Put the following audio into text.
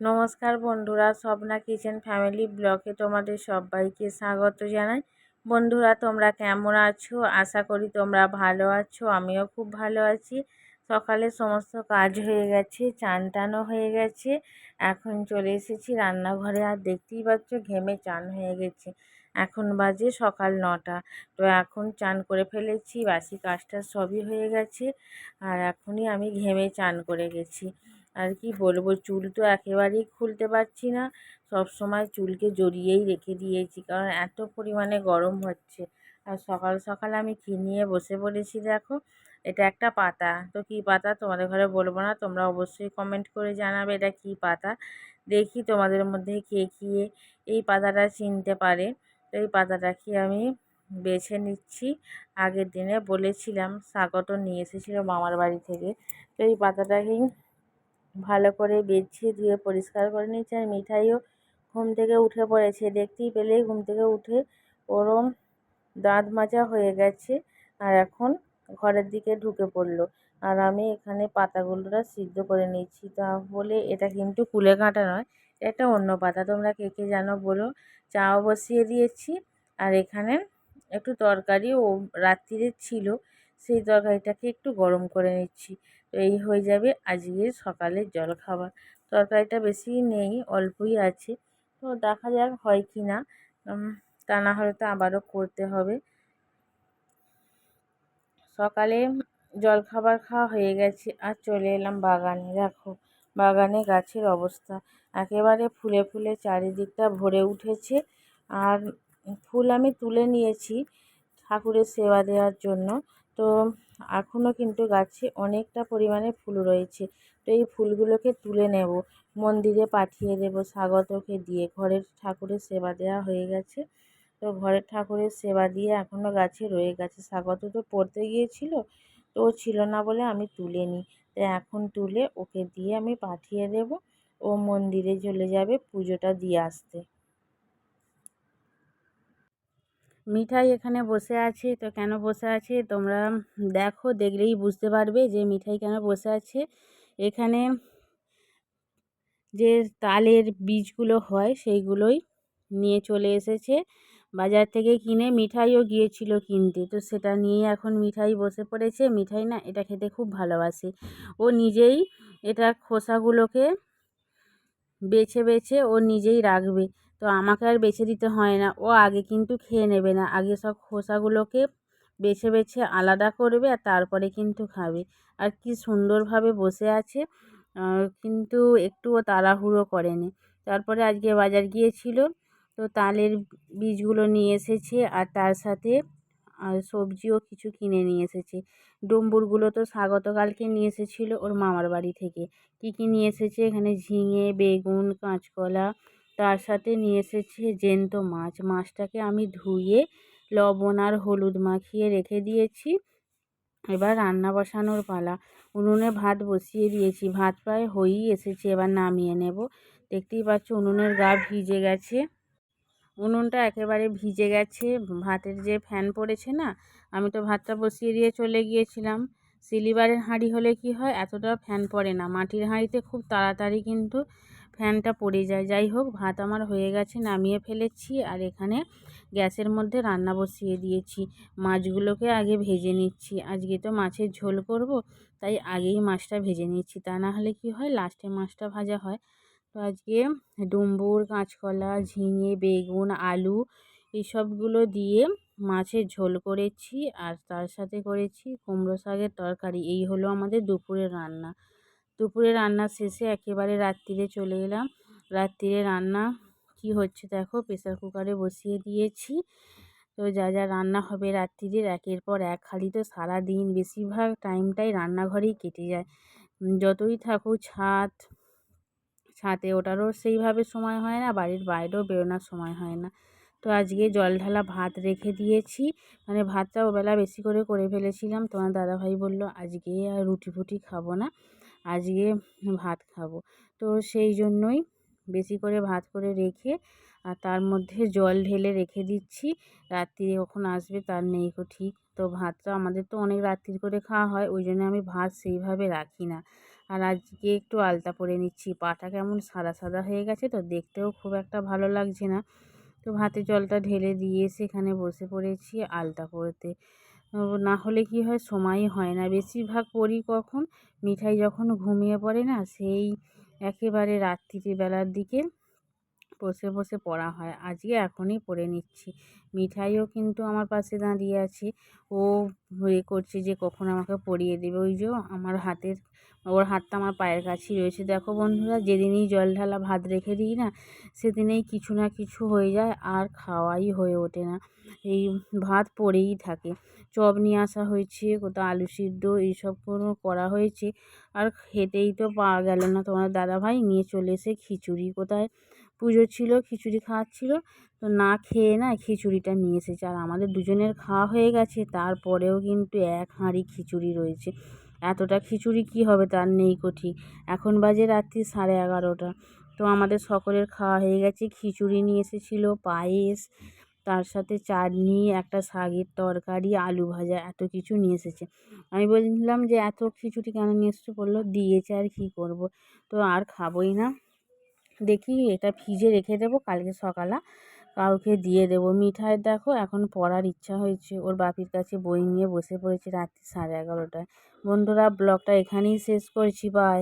নমস্কার বন্ধুরা, Swapna kitchen family ব্লগে তোমাদের সবাইকে স্বাগত জানাই। বন্ধুরা, তোমরা কেমন আছো? আশা করি তোমরা ভালো আছো, আমিও খুব ভালো আছি। সকালে সমস্ত কাজ হয়ে গেছে, চান টানও হয়ে গেছে। এখন চলে এসেছি রান্নাঘরে, আর দেখতেই পাচ্ছ ঘেমে চান হয়ে গেছে। এখন বাজে সকাল নটা, তো এখন চান করে ফেলেছি বাসি কাজটা সবই হয়ে গেছে, আর এখনই আমি ঘেমে চান করে গেছি। আর কি বলব, চুল তো একেবারেই খুলতে পারছি না। সব সময় চুলকে জড়িয়েই রেখে দিয়েছি, কারণ এত পরিমাণে গরম হচ্ছে। আর সকাল সকাল আমি কী নিয়ে বসে পড়েছি, দেখো। এটা একটা পাতা, তো কী পাতা তোমাদের ঘরে বলব না, তোমরা অবশ্যই কমেন্ট করে জানাবে এটা কী পাতা। দেখি তোমাদের মধ্যে কে কে এই পাতাটা চিনতে পারে। তো এই পাতাটাকে আমি বেছে নিচ্ছি। আগের দিনে বলেছিলাম, স্বাগত নিয়ে এসেছিল মামার বাড়ি থেকে। তো এই পাতাটাকেই ভালো করে বেছে ধুয়ে পরিষ্কার করে নিয়েছি আর মিঠাইও ঘুম থেকে উঠে পড়েছে। দেখতেই পেলেই ঘুম থেকে উঠে ওরম দাঁত মাজা হয়ে গেছে আর এখন ঘরের দিকে ঢুকে পড়ল। আর আমি এখানে পাতাগুলোটা সিদ্ধ করে নিচ্ছি তা বলে এটা কিন্তু কুলে কাঁটা নয়, এটা অন্য পাতা। তোমরা কে কে জানো বলো? চাও বসিয়ে দিয়েছি আর এখানে একটু তরকারি ও রাত্রিরে ছিল। সেই তরকারিটাকে একটু গরম করে নিচ্ছি। এই হয়ে যাবে আজকের সকালের জলখাবার। তরকারিটা বেশি নেই, অল্পই আছে। তো দেখা যাক হয় কি না। তা না হলে তো আবারও করতে হবে। সকালে জলখাবার খাওয়া হয়ে গেছে আর চলে এলাম বাগানে। দেখো, বাগানে গাছের অবস্থা। একেবারে ফুলে ফুলে চারিদিকটা ভরে উঠেছে। আর ফুল আমি তুলে নিয়েছি ঠাকুরের সেবা দেওয়ার জন্য। তো এখনও কিন্তু গাছে অনেকটা পরিমাণে ফুল রয়েছে। তো এই ফুলগুলোকে তুলে নেব। মন্দিরে পাঠিয়ে দেব, স্বাগতকে দিয়ে। ঘরের ঠাকুরের সেবা দেওয়া হয়ে গেছে। তো ঘরের ঠাকুরের সেবা দিয়ে এখনও গাছে রয়ে গেছে। স্বাগত তো পড়তে গিয়েছিল, তো ও ছিল না বলে আমি তুলে নিই তো এখন তুলে ওকে দিয়ে আমি পাঠিয়ে দেব। ও মন্দিরে চলে যাবে পুজোটা দিয়ে আসতে। মিঠাই এখানে বসে আছে, তো কেন বসে আছে? তোমরা দেখো, দেখলেই বুঝতে পারবে যে মিঠাই কেন বসে আছে। এখানে যে তালের বীজগুলো হয়, সেইগুলোই নিয়ে চলে এসেছে। বাজার থেকে কিনে মিঠাইও গিয়েছিল কিনতে, তো সেটা নিয়েই এখন মিঠাই বসে পড়েছে। মিঠাই না, এটা খেতে খুব ভালোবাসে। ও নিজেই এটার খোসাগুলোকে বেছে বেছে ও নিজেই রাখবে। তো আমাকে আর বেছে দিতে হয় না। ও আগে কিন্তু খেয়ে নেবে না। আগে সব খোসাগুলোকে বেছে বেছে আলাদা করবে আর তারপরে কিন্তু খাবে। আর কি সুন্দরভাবে বসে আছে কিন্তু একটুও তাড়াহুড়ো করেনি। তারপরে আজকে বাজার গিয়েছিল, তো তালের বীজগুলো নিয়ে এসেছে আর তার সাথে আর সবজিও কিছু কিনে নিয়ে এসেছে। ডুম্বুরগুলো তো স্বাগত কালকে নিয়ে এসেছিল ওর মামার বাড়ি থেকে। কী কী নিয়ে এসেছে? এখানে ঝিঙে, বেগুন, কাঁচকলা তার সাথে নিয়ে এসেছি জ্যান্ত মাছ। মাছটাকে আমি ধুয়ে, লবণ আর হলুদ মাখিয়ে রেখে দিয়েছি। এবার রান্না বসানোর পালা। উনুনে ভাত বসিয়ে দিয়েছি। ভাত প্রায় হয়েই এসেছে, এবার নামিয়ে নেব। দেখতেই পাচ্ছ উনুনের গা ভিজে গেছে। উনুনটা একেবারে ভিজে গেছে। ভাতের যে ফ্যান পড়েছে না, আমি তো ভাতটা বসিয়ে দিয়ে চলে গিয়েছিলাম। সিলিবারের হাঁড়ি হলে কি হয়, এতটা ফ্যান পড়ে না। মাটির হাঁড়িতে খুব তাড়াতাড়ি কিন্তু ফ্যানটা পড়ে যায়। যাই হোক, ভাত আমার হয়ে গেছে, নামিয়ে ফেলেছি আর এখানে গ্যাসের মধ্যে রান্না বসিয়ে দিয়েছি। মাছগুলোকে আগে ভেজে নিচ্ছি। আজকে তো মাছের ঝোল করব, তাই আগেই মাছটা ভেজে নিচ্ছি। তা না হলে কি হয়, লাস্টে মাছটা ভাজা হয়। তো আজকে ডুম্বুর, কাঁচকলা, ঝিঙে, বেগুন, আলু এইসবগুলো দিয়ে মাছের ঝোল করেছি আর তার সাথে করেছি কুমড়ো শাকের তরকারি। এই হলো আমাদের দুপুরের রান্না। দুপুরে রান্না শেষে একেবারে রাত্রিরে চলে এলাম। রাত্রিরে রান্না কি হচ্ছে দেখো প্রেসার কুকারে বসিয়ে দিয়েছি। তো যা যা রান্না হবে রাত্রিরের, একের পর এক। খালি তো সারাদিন বেশিরভাগ টাইমটাই রান্নাঘরেই কেটে যায়। যতই থাকুক ছাদ, ছাদে ওটারও সেইভাবে সময় হয় না, বাড়ির বাইরেও বেরোনোর সময় হয় না। তো আজকে জল ঢালা ভাত রেখে দিয়েছি। মানে ভাতটা ওবেলা বেশি করে করে ফেলেছিলাম। তোমার দাদাভাই বলল, আজকে আর রুটি ফুটি খাব না। আজকে ভাত খাব। তো সেই জন্যই বেশি করে ভাত করে রেখে আর তার মধ্যে জল ঢেলে রেখে দিচ্ছি। রাত্রি কখন আসবে তার নেই কো ঠিক। তো ভাতটা আমাদের তো অনেক রাত্রি করে খাওয়া হয়, ওই জন্য আমি ভাত সেইভাবে রাখি না। আর আজকে একটু আলতা পরে নিচ্ছি। পাটা কেমন সাদা সাদা হয়ে গেছে তো দেখতেও খুব একটা ভালো লাগছে না। তো ভাতে জলটা ঢেলে দিয়ে সেখানে বসে পড়েছি আলতা পরতে। না হলে কি হয়? সময়ই হয় না। বেশিরভাগ পড়ি কখন? মিঠাই যখন ঘুমিয়ে পড়ে না, সেই একেবারে রাত্রিবেলার দিকে বসে বসে পড়া হয়। আজকে এখনই পড়ে নিচ্ছি। মিঠাইও কিন্তু আমার পাশে দাঁড়িয়ে আছে। ও এ করছে যে কখন আমাকে পড়িয়ে দেবে। ওই যে আমার হাতের ওর হাতটা আমার পায়ের কাছেই রয়েছে। দেখো বন্ধুরা, যেদিনই জল ঢালা ভাত রেখে দিই না, সেদিনেই কিছু না কিছু হয়ে যায় আর খাওয়াই হয়ে ওঠে না। এই ভাত পড়েই থাকে। চপ নিয়ে আসা হয়েছে, কোথাও আলু সিদ্ধ, এইসব কোনো করা হয়েছে। আর খেতেই তো পাওয়া গেল না। তোমার দাদাভাই নিয়ে চলে এসে খিচুড়ি কোথায়? পুজো ছিল, খিচুড়ি খাওয়াচ্ছিল তো না খেয়ে না খিচুড়িটা নিয়ে এসেছে। আর আমাদের দুজনের খাওয়া হয়ে গেছে, তারপরেও কিন্তু এক হাঁড়ি খিচুড়ি রয়েছে। এতটা খিচুড়ি কি হবে তার নেই কো ঠিক এখন বাজে রাত্রি সাড়ে এগারোটা। তো আমাদের সকলের খাওয়া হয়ে গেছে, খিচুড়ি নিয়ে এসেছিল, পায়েস, তার সাথে চাটনি, একটা শাকের তরকারি, আলু ভাজা, এত কিছু নিয়ে এসেছে। আমি বললাম যে, এত খিচুড়ি কেন নিয়ে এসছো? বলল, দিয়েছে আর কী করব। তো আর খাবোই না। দেখি এটা ফ্রিজে রেখে দেবো, কালকে সকালে। কাউকে দিয়ে দেবো। মিঠাই দেখো, এখন পড়ার ইচ্ছা হয়েছে। ওর বাপির কাছে বই নিয়ে বসে পড়েছে রাত্রি সাড়ে এগারোটায়। বন্ধুরা, ব্লগটা এখানেই শেষ করছি। বাই